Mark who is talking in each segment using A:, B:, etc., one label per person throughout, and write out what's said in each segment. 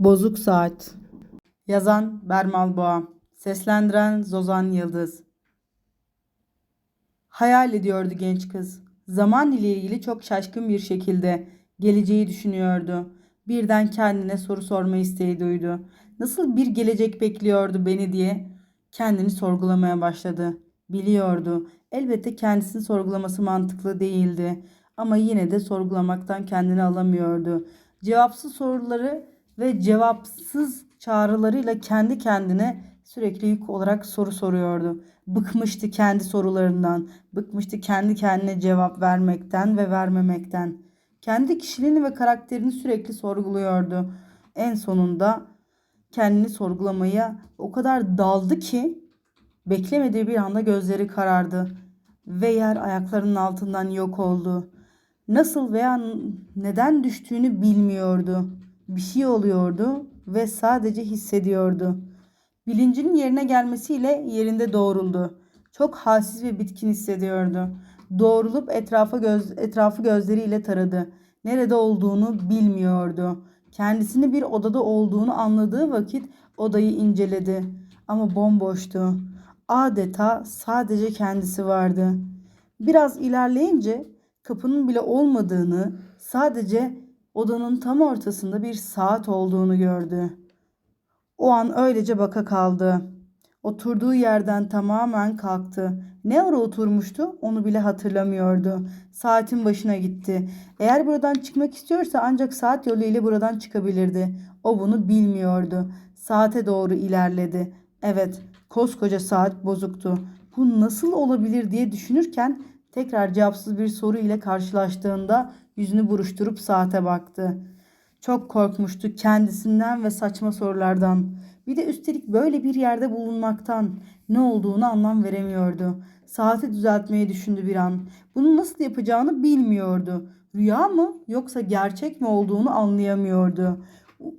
A: Bozuk Saat Yazan Bermal Boğa Seslendiren Zozan Yıldız Hayal ediyordu genç kız. Zaman ile ilgili çok şaşkın bir şekilde geleceği düşünüyordu. Birden kendine soru sorma isteği duydu. Nasıl bir gelecek bekliyordu beni diye kendini sorgulamaya başladı. Biliyordu. Elbette kendisini sorgulaması mantıklı değildi. Ama yine de sorgulamaktan kendini alamıyordu. Cevapsız soruları ve cevapsız çağrılarıyla kendi kendine sürekli yük olarak soru soruyordu. Bıkmıştı kendi sorularından, bıkmıştı kendi kendine cevap vermekten ve vermemekten. Kendi kişiliğini ve karakterini sürekli sorguluyordu. En sonunda kendini sorgulamaya o kadar daldı ki beklemediği bir anda gözleri karardı ve yer ayaklarının altından yok oldu. Nasıl veya neden düştüğünü bilmiyordu. Bir şey oluyordu ve sadece hissediyordu. Bilincinin yerine gelmesiyle yerinde doğruldu. Çok halsiz ve bitkin hissediyordu. Doğrulup etrafa göz, etrafı gözleriyle taradı. Nerede olduğunu bilmiyordu. Kendisini bir odada olduğunu anladığı vakit odayı inceledi. Ama bomboştu. Adeta sadece kendisi vardı. Biraz ilerleyince kapının bile olmadığını, sadece odanın tam ortasında bir saat olduğunu gördü. O an öylece baka kaldı. Oturduğu yerden tamamen kalktı. Ne ara oturmuştu onu bile hatırlamıyordu. Saatin başına gitti. Eğer buradan çıkmak istiyorsa ancak saat yoluyla buradan çıkabilirdi. O bunu bilmiyordu. Saate doğru ilerledi. Evet, koskoca saat bozuktu. Bu nasıl olabilir diye düşünürken tekrar cevapsız bir soru ile karşılaştığında yüzünü buruşturup saate baktı. Çok korkmuştu kendisinden ve saçma sorulardan. Bir de üstelik böyle bir yerde bulunmaktan ne olduğunu anlam veremiyordu. Saati düzeltmeyi düşündü bir an. Bunu nasıl yapacağını bilmiyordu. Rüya mı yoksa gerçek mi olduğunu anlayamıyordu.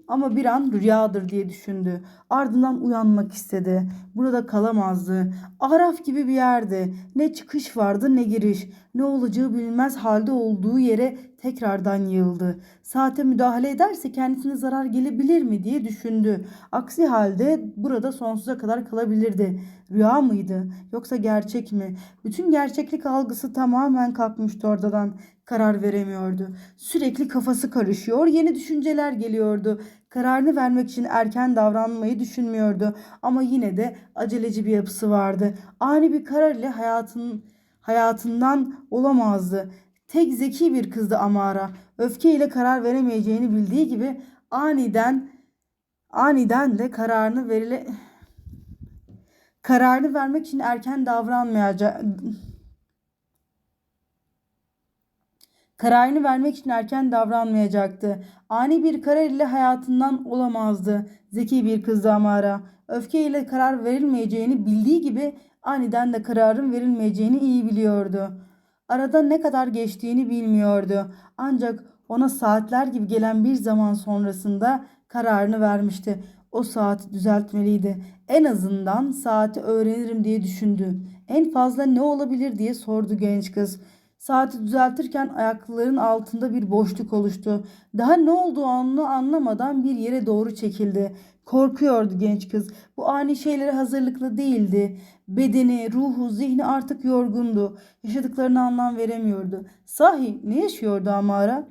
A: Ama bir an rüyadır diye düşündü. Ardından uyanmak istedi. Burada kalamazdı. Araf gibi bir yerdi. Ne çıkış vardı ne giriş. Ne olacağı bilmez halde olduğu yere tekrardan yığıldı. Saate müdahale ederse kendisine zarar gelebilir mi diye düşündü. Aksi halde burada sonsuza kadar kalabilirdi. Rüya mıydı yoksa gerçek mi? Bütün gerçeklik algısı tamamen kalkmıştı oradan. Karar veremiyordu. Sürekli kafası karışıyor, yeni düşünceler geliyordu. Kararını vermek için erken davranmayı düşünmüyordu ama yine de aceleci bir yapısı vardı. Ani bir karar ile hayatın hayatından olamazdı. Tek zeki bir kızdı Amara. Öfkeyle karar veremeyeceğini bildiği gibi aniden aniden de kararını verile kararını vermek için erken davranmayacak Kararını vermek için erken davranmayacaktı. Ani bir karar ile hayatından olamazdı. Zeki bir kızdı Amara. Öfkeyle karar verilmeyeceğini bildiği gibi aniden de kararın verilmeyeceğini iyi biliyordu. Arada ne kadar geçtiğini bilmiyordu. Ancak ona saatler gibi gelen bir zaman sonrasında kararını vermişti. O saati düzeltmeliydi. En azından saati öğrenirim diye düşündü. En fazla ne olabilir diye sordu genç kız. Saati düzeltirken ayaklarının altında bir boşluk oluştu. Daha ne olduğunu anlamadan bir yere doğru çekildi. Korkuyordu genç kız. Bu ani şeylere hazırlıklı değildi. Bedeni, ruhu, zihni artık yorgundu. Yaşadıklarına anlam veremiyordu. Sahi ne yaşıyordu Amara?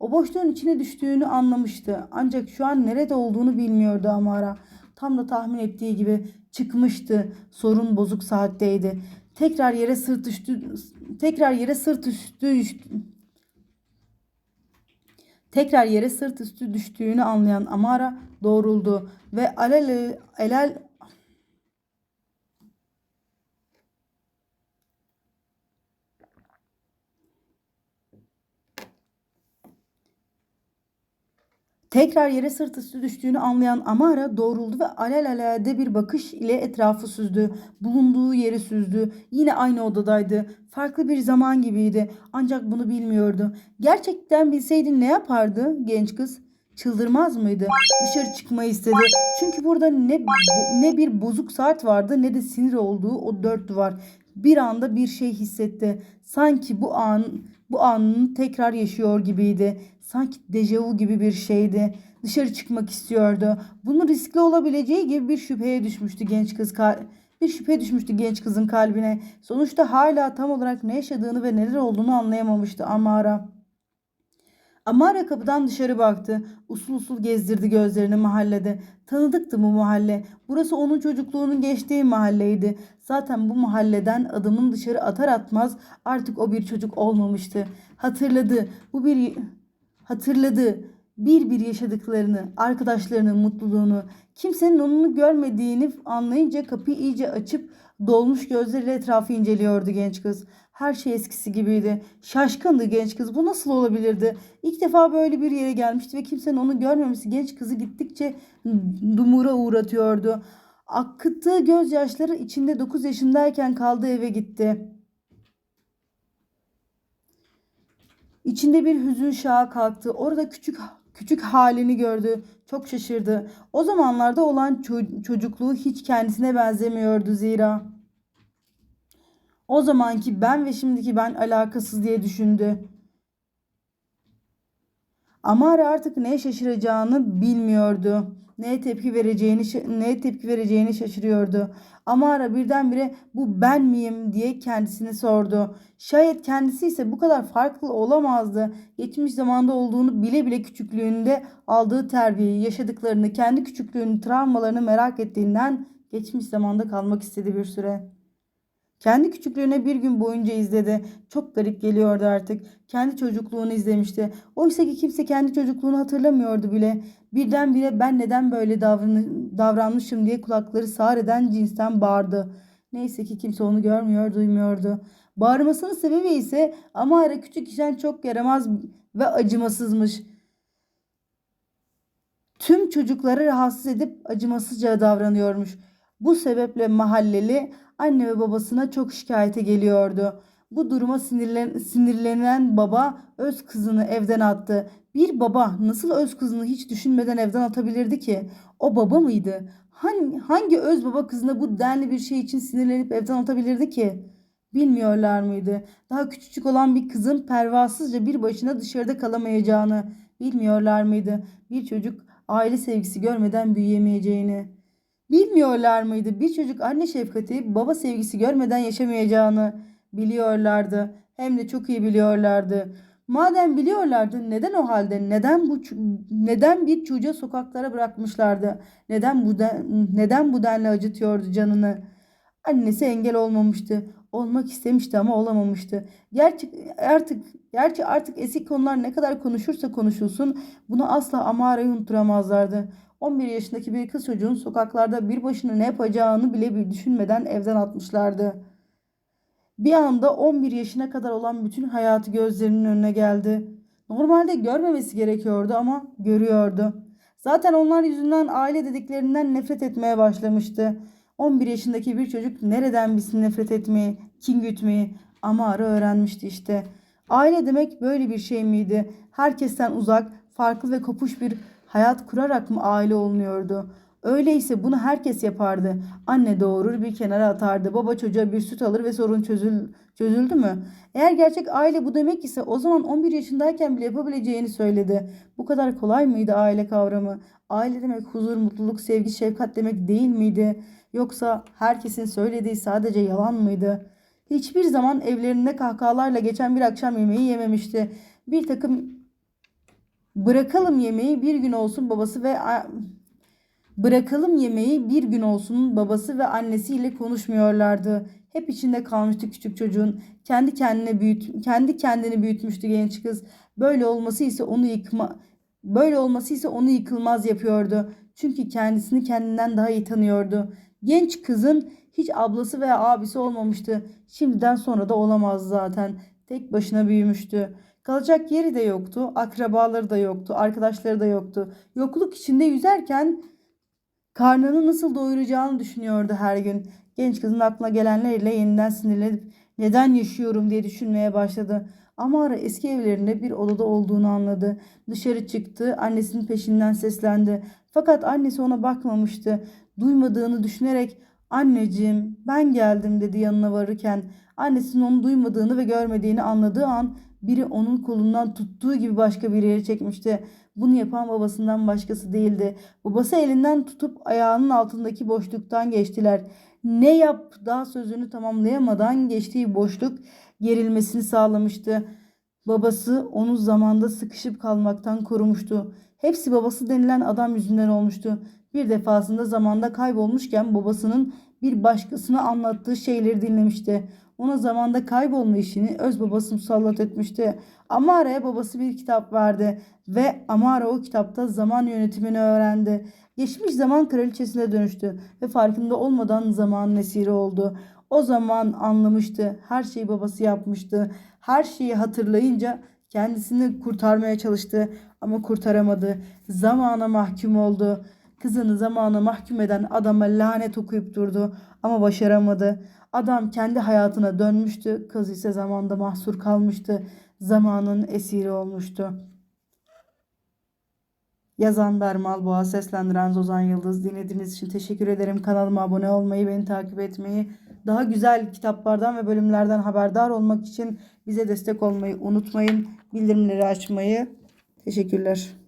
A: O boşluğun içine düştüğünü anlamıştı. Ancak şu an nerede olduğunu bilmiyordu Amara. Tam da tahmin ettiği gibi çıkmıştı. Sorun bozuk saatteydi. Tekrar yere sırt düştü. Tekrar yere sırt üstü düştü. Tekrar yere sırt üstü düştüğünü anlayan Amara doğruldu ve alel elel Tekrar yere sırt üstü düştüğünü anlayan Amara doğruldu ve alelade bir bakış ile etrafı süzdü. Bulunduğu yeri süzdü. Yine aynı odadaydı. Farklı bir zaman gibiydi. Ancak bunu bilmiyordu. Gerçekten bilseydin ne yapardı genç kız? Çıldırmaz mıydı? Dışarı çıkmayı istedi. Çünkü burada ne ne bir bozuk saat vardı ne de sinir olduğu o dört duvar. Bir anda bir şey hissetti. Sanki bu an bu anını tekrar yaşıyor gibiydi. Sanki dejavu gibi bir şeydi. dışarı çıkmak istiyordu. Bunun riskli olabileceği gibi bir şüpheye düşmüştü genç kız bir şüphe düşmüştü genç kızın kalbine. Sonuçta hala tam olarak ne yaşadığını ve neler olduğunu anlayamamıştı Amara. Amara kapıdan dışarı baktı. Usul usul gezdirdi gözlerini mahallede. Tanıdıktı bu mahalle. Burası onun çocukluğunun geçtiği mahalleydi. Zaten bu mahalleden adımını dışarı atar atmaz artık o bir çocuk olmamıştı. Hatırladı. Bu bir hatırladı. Bir bir yaşadıklarını, arkadaşlarının mutluluğunu, kimsenin onu görmediğini anlayınca kapıyı iyice açıp dolmuş gözleriyle etrafı inceliyordu genç kız. Her şey eskisi gibiydi. Şaşkındı genç kız. Bu nasıl olabilirdi? İlk defa böyle bir yere gelmişti ve kimsenin onu görmemesi genç kızı gittikçe dumura uğratıyordu. Akıttığı gözyaşları içinde 9 yaşındayken kaldığı eve gitti. İçinde bir hüzün şaha kalktı. Orada küçük küçük halini gördü. Çok şaşırdı. O zamanlarda olan ço- çocukluğu hiç kendisine benzemiyordu zira. O zamanki ben ve şimdiki ben alakasız diye düşündü. Amara artık neye şaşıracağını bilmiyordu. Neye tepki vereceğini neye tepki vereceğini şaşırıyordu. Amara birdenbire bu ben miyim diye kendisine sordu. Şayet kendisi ise bu kadar farklı olamazdı. Geçmiş zamanda olduğunu bile bile küçüklüğünde aldığı terbiyeyi, yaşadıklarını, kendi küçüklüğünün travmalarını merak ettiğinden geçmiş zamanda kalmak istedi bir süre. Kendi küçüklüğüne bir gün boyunca izledi. Çok garip geliyordu artık. Kendi çocukluğunu izlemişti. Oysa ki kimse kendi çocukluğunu hatırlamıyordu bile. Birdenbire ben neden böyle davran davranmışım diye kulakları sağır eden cinsten bağırdı. Neyse ki kimse onu görmüyor, duymuyordu. Bağırmasının sebebi ise Amara küçük işen çok yaramaz ve acımasızmış. Tüm çocukları rahatsız edip acımasızca davranıyormuş. Bu sebeple mahalleli anne ve babasına çok şikayete geliyordu. Bu duruma sinirlen, sinirlenen baba öz kızını evden attı. Bir baba nasıl öz kızını hiç düşünmeden evden atabilirdi ki? O baba mıydı? Hangi, hangi öz baba kızına bu denli bir şey için sinirlenip evden atabilirdi ki? Bilmiyorlar mıydı? Daha küçücük olan bir kızın pervasızca bir başına dışarıda kalamayacağını bilmiyorlar mıydı? Bir çocuk aile sevgisi görmeden büyüyemeyeceğini. Bilmiyorlar mıydı? Bir çocuk anne şefkati, baba sevgisi görmeden yaşamayacağını biliyorlardı. Hem de çok iyi biliyorlardı. Madem biliyorlardı neden o halde neden bu neden bir çocuğu sokaklara bırakmışlardı? Neden bu den, neden bu denli acıtıyordu canını? Annesi engel olmamıştı. Olmak istemişti ama olamamıştı. Gerçi artık gerçi artık eski konular ne kadar konuşursa konuşulsun bunu asla Amara'yı unutturamazlardı. 11 yaşındaki bir kız çocuğun sokaklarda bir başına ne yapacağını bile bir düşünmeden evden atmışlardı. Bir anda 11 yaşına kadar olan bütün hayatı gözlerinin önüne geldi. Normalde görmemesi gerekiyordu ama görüyordu. Zaten onlar yüzünden aile dediklerinden nefret etmeye başlamıştı. 11 yaşındaki bir çocuk nereden bilsin nefret etmeyi, kin gütmeyi ama ara öğrenmişti işte. Aile demek böyle bir şey miydi? Herkesten uzak, farklı ve kopuş bir hayat kurarak mı aile olunuyordu? Öyleyse bunu herkes yapardı. Anne doğurur bir kenara atardı. Baba çocuğa bir süt alır ve sorun çözül, çözüldü mü? Eğer gerçek aile bu demek ise o zaman 11 yaşındayken bile yapabileceğini söyledi. Bu kadar kolay mıydı aile kavramı? Aile demek huzur, mutluluk, sevgi, şefkat demek değil miydi? Yoksa herkesin söylediği sadece yalan mıydı? Hiçbir zaman evlerinde kahkahalarla geçen bir akşam yemeği yememişti. Bir takım bırakalım yemeği bir gün olsun babası ve Bırakalım yemeği bir gün olsun babası ve annesiyle konuşmuyorlardı. Hep içinde kalmıştı küçük çocuğun. Kendi kendine büyüt kendi kendini büyütmüştü genç kız. Böyle olması ise onu yıkma böyle olması ise onu yıkılmaz yapıyordu. Çünkü kendisini kendinden daha iyi tanıyordu. Genç kızın hiç ablası veya abisi olmamıştı. Şimdiden sonra da olamaz zaten. Tek başına büyümüştü. Kalacak yeri de yoktu, akrabaları da yoktu, arkadaşları da yoktu. Yokluk içinde yüzerken Karnını nasıl doyuracağını düşünüyordu her gün. Genç kızın aklına gelenlerle yeniden sinirlenip neden yaşıyorum diye düşünmeye başladı. Ama ara eski evlerinde bir odada olduğunu anladı. Dışarı çıktı, annesinin peşinden seslendi. Fakat annesi ona bakmamıştı. Duymadığını düşünerek anneciğim ben geldim dedi yanına varırken. Annesinin onu duymadığını ve görmediğini anladığı an biri onun kolundan tuttuğu gibi başka bir yere çekmişti. Bunu yapan babasından başkası değildi. Babası elinden tutup ayağının altındaki boşluktan geçtiler. Ne yap daha sözünü tamamlayamadan geçtiği boşluk gerilmesini sağlamıştı. Babası onu zamanda sıkışıp kalmaktan korumuştu. Hepsi babası denilen adam yüzünden olmuştu. Bir defasında zamanda kaybolmuşken babasının bir başkasına anlattığı şeyleri dinlemişti. Ona zamanda kaybolma işini öz babası musallat etmişti. Amara'ya babası bir kitap verdi ve Amara o kitapta zaman yönetimini öğrendi. Geçmiş zaman kraliçesine dönüştü ve farkında olmadan zamanın esiri oldu. O zaman anlamıştı. Her şeyi babası yapmıştı. Her şeyi hatırlayınca kendisini kurtarmaya çalıştı ama kurtaramadı. Zamana mahkum oldu. Kızını zamana mahkum eden adama lanet okuyup durdu ama başaramadı. Adam kendi hayatına dönmüştü. Kız ise zamanda mahsur kalmıştı. Zamanın esiri olmuştu. Yazan Bermal Boğa, seslendiren Zozan Yıldız. Dinlediğiniz için teşekkür ederim. Kanalıma abone olmayı, beni takip etmeyi, daha güzel kitaplardan ve bölümlerden haberdar olmak için bize destek olmayı unutmayın. Bildirimleri açmayı. Teşekkürler.